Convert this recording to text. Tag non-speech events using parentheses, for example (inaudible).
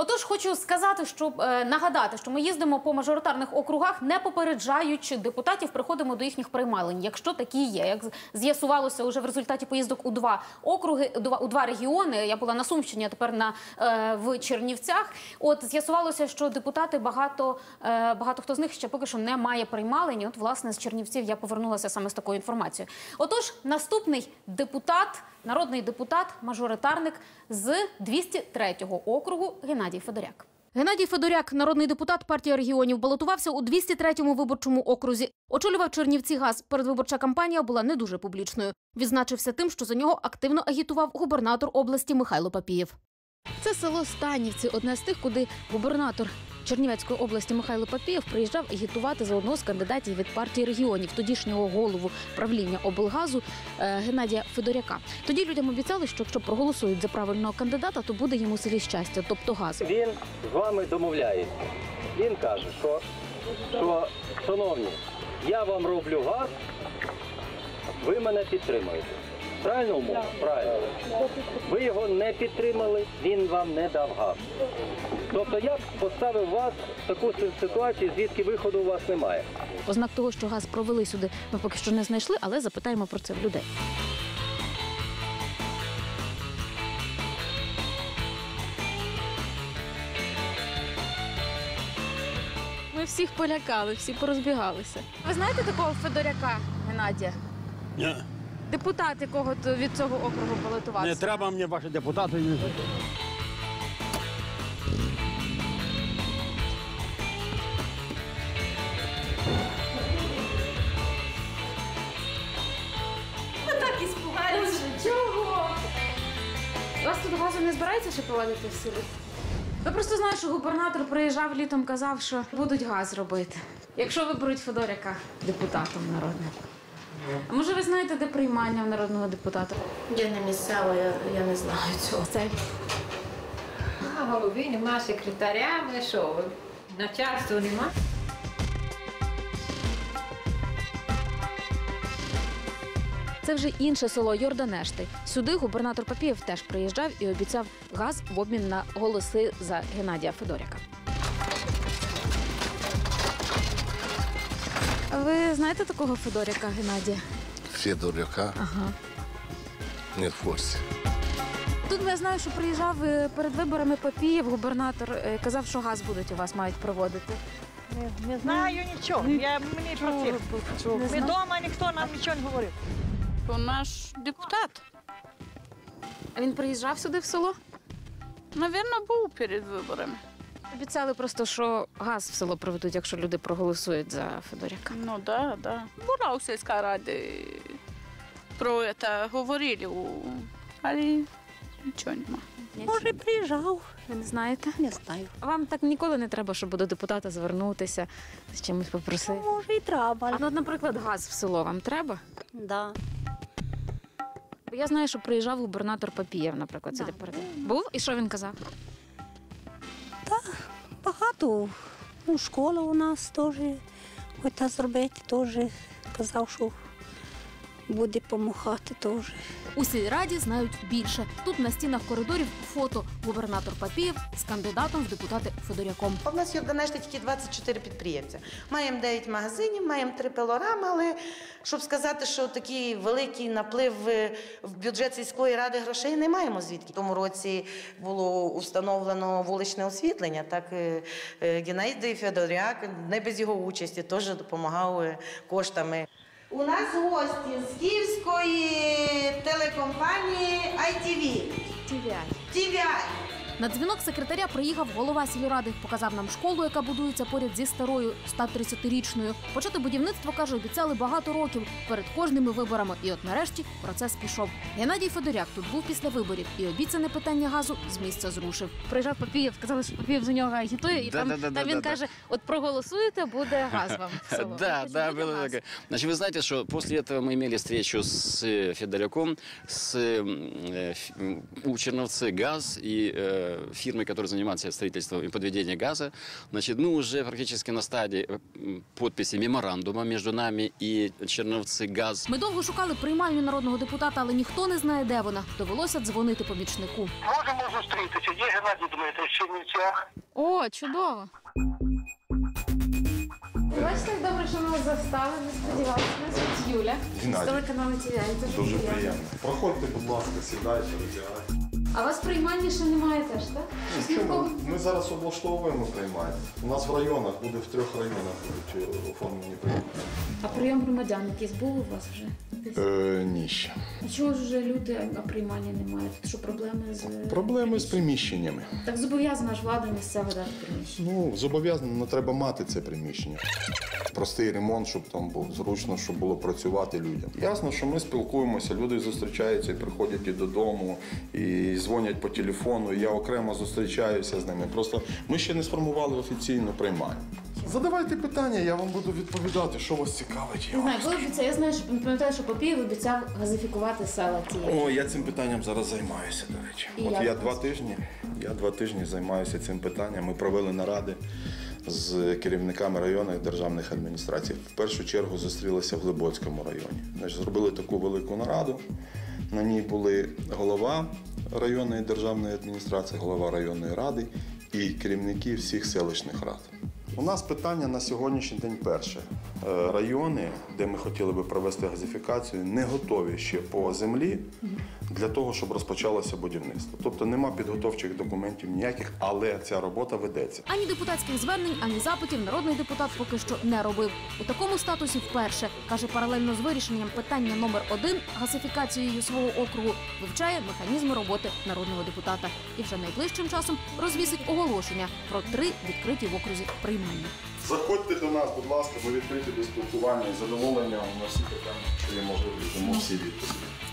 Отож, хочу сказати, що е, нагадати, що ми їздимо по мажоритарних округах, не попереджаючи депутатів, приходимо до їхніх приймалень, якщо такі є. Як з'ясувалося уже в результаті поїздок у два округи, у два регіони. Я була на Сумщині, а тепер на е, в Чернівцях. От з'ясувалося, що депутати багато е, багато хто з них ще поки що не має приймалень. От власне з Чернівців я повернулася саме з такою інформацією. Отож, наступний депутат, народний депутат, мажоритарник з 203-го округу Геннадій Федоряк. Геннадій Федоряк, народний депутат партії регіонів, балотувався у 203-му виборчому окрузі. Очолював Чернівці газ. Передвиборча кампанія була не дуже публічною. Відзначився тим, що за нього активно агітував губернатор області Михайло Папієв. Це село Станівці, одне з тих, куди губернатор Чернівецької області Михайло Папієв приїжджав агітувати за одного з кандидатів від партії регіонів, тодішнього голову правління облгазу е, Геннадія Федоряка. Тоді людям обіцяли, що якщо проголосують за правильного кандидата, то буде йому селі щастя, тобто газ. Він з вами домовляється. Він каже, що, що шановні, я вам роблю газ, ви мене підтримуєте. Правильно умова? Правильно. Ви його не підтримали, він вам не дав газ. Тобто я поставив вас в таку ситуацію, звідки виходу у вас немає. Ознак того, що газ провели сюди, ми поки що не знайшли, але запитаємо про це в людей. Ми всіх полякали, всі порозбігалися. Ви знаєте такого Федоряка Геннадія? Ні, Депутат, якого то від цього округу балотувався? не треба мені ваші депутати. Чого? Вас тут газу не збирається ще проводити в селі? Я просто знаю, що губернатор приїжджав літом, казав, що будуть газ робити. Якщо виберуть Федоряка депутатом народним. А може ви знаєте, де приймання в народного депутата? Я не місцева, я, я не знаю цього. Це А голові нема секретаря, ми що, начальства нема? Це вже інше село Йорданешти. Сюди губернатор Папієв теж приїжджав і обіцяв газ в обмін на голоси за Геннадія Федоряка. Ви знаєте такого Федоряка Геннадія? Федоряка Ага. не в курсі. Тут я знаю, що приїжджав е, перед виборами Папієв, губернатор е, казав, що газ будуть у вас мають проводити. Не, не знаю нічого. Я мені про це. Ми вдома ніхто нам нічого не говорив. То наш депутат. А він приїжджав сюди в село? Навірно, був перед виборами. Обіцяли просто, що газ в село приведуть, якщо люди проголосують за Федоряка. Ну да, да. Була у сільська раді про це говорили, у- але нічого нема. Може, приїжджав. Ви не знаєте? Не знаю. А Вам так ніколи не треба, щоб до депутата звернутися, з чимось попросити. Може, і треба. А ну, от, наприклад, газ в село вам треба? Да. Бо я знаю, що приїжджав губернатор Папієв, наприклад, сюди перед. Був? І що він казав? Багато. Ну, школа у нас теж хоча зробити, теж казав, що буде допомагати теж. У сільраді знають більше. Тут на стінах коридорів фото губернатор Папієв з кандидатом в депутати Федоряком. У нас є в Донешті тільки 24 підприємця. Маємо 9 магазинів, маємо 3 пилорами, але щоб сказати, що такий великий наплив е, в бюджет сільської ради грошей не маємо звідки. В тому році було установлено вуличне освітлення. Так е, е, Геннадій Федоряк не без його участі теж допомагав коштами. У нас гості з київської телекомпанії ITV. TVI. На дзвінок секретаря приїхав голова сільради, показав нам школу, яка будується поряд зі старою 130-річною. Почати будівництво каже, обіцяли багато років перед кожними виборами. І от нарешті процес пішов. Геннадій Федоряк тут був після виборів і обіцяне питання газу з місця зрушив. Приїжджав Папієв, казали, що Папієв за нього агітує, і Да, там, да, да, там да, він да, каже: от проголосуєте, буде газ вам. в (laughs) село. Да, Хоч да, буде было газ. такое. Значит, вы знаете, что после этого мы имели встречу с э, Федоряком, с м, э, ф- м, у Черновцы ГАЗ и э, э, фирмы, которые занимаются строительством и подведением газа. Значит, мы уже практически на стадии э, м, подписи меморандума между нами и Черновцы ГАЗ. Ми довго шукали приймальню народного депутата, але ніхто не знає, де вона. Довелося дзвонити помічнику. Можемо зустрітися. Є Геннадій Дмитрович в Чернівцях. О, чудово. Бачите, як добре, що ми вас застали, не сподівалися. Нас звуть Юля. Геннадій. З телеканалу ТВ. Дуже приємно. Проходьте, будь ласка, сідайте, роздягайте. А вас приймальні ще немає теж, так? Чому? Ми зараз облаштовуємо приймання. У нас в районах буде в трьох районах будуть е, оформлені приймання. А прийом громадян якийсь був у вас вже? Е, ні ще. А чого ж вже люди, а приймання немає? Тут що проблеми з Проблеми з приміщеннями. так зобов'язана ж влада місцева дати приміщення. Ну, зобов'язано, не треба мати це приміщення. Простий ремонт, щоб там було зручно, щоб було працювати людям. Ясно, що ми спілкуємося, люди зустрічаються і приходять і додому, і дзвонять по телефону. і Я окремо зустрічаюся з ними. Просто ми ще не сформували офіційну приймальню. Задавайте питання, я вам буду відповідати, що вас цікавить. Я Не знаю, ви обіцяли, я знаю, що пам'ятаю, що Попієв обіцяв газифікувати села ті. О, я цим питанням зараз займаюся, до речі. І От як я два тижні, я два тижні займаюся цим питанням. Ми провели наради з керівниками районних державних адміністрацій. В першу чергу зустрілися в Глибоцькому районі. Значить, зробили таку велику нараду. На ній були голова районної державної адміністрації, голова районної ради і керівники всіх селищних рад. У нас питання на сьогоднішній день перше. Е, Райони, де ми хотіли би провести газифікацію, не готові ще по землі для того, щоб розпочалося будівництво. Тобто нема підготовчих документів ніяких, але ця робота ведеться. Ані депутатських звернень, ані запитів народний депутат поки що не робив. У такому статусі вперше каже, паралельно з вирішенням питання номер один газифікацією свого округу вивчає механізми роботи народного депутата і вже найближчим часом розвісить оголошення про три відкриті в окрузі приймальні. Заходьте до нас, будь ласка, ми відкриті до спілкування і задоволення на всі питання, що є можливі, тому всі відповіді.